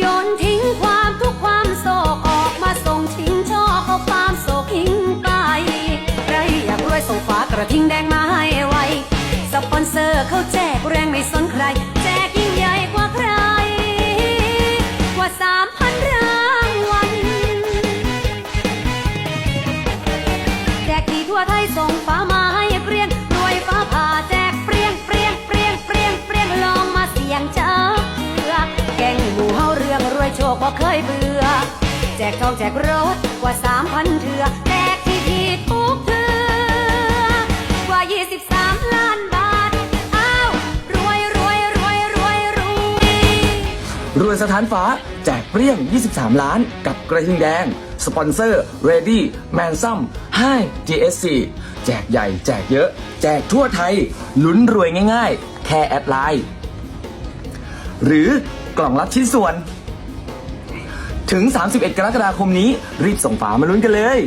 โยนทิ้งความทุกความโศกออกมาส่งทิ้งช่อเอาความโศกทิ้งไป ใครอยากรวยส่งฝากระทิงแดงมาให้ไว สปอนเซอร์เขาแจกแรงไม่สนใคร แจกยิ่งใหญ่กว่าใคร กว่าสามพันรางวัล แจกที่ทั่วไทยส่งฟ้ามา รวยโชคบ่เคยเบื่อ แจกทองแจกรถกว่าสามพันเถื่อแจกที่ที่ทุกเถื่อกว่า 23 ล้านบาท อ้าว รวยรวยรวยรวยรวยรวยสถานฟ้า แจกเปรี้ยง 23 ล้าน กับกระทิงแดง สปอนเซอร์ Ready m a n s o m ให้ GSC แจกใหญ่ แจกเยอะ แจกทั่วไทย ลุ้นรวยง่าย ๆ แค่แอดไลน์หรือกล่องรับชิ้นส่วน ถึง 31 กรกฎาคมนี้ รีบส่งฝามาลุ้นกันเลย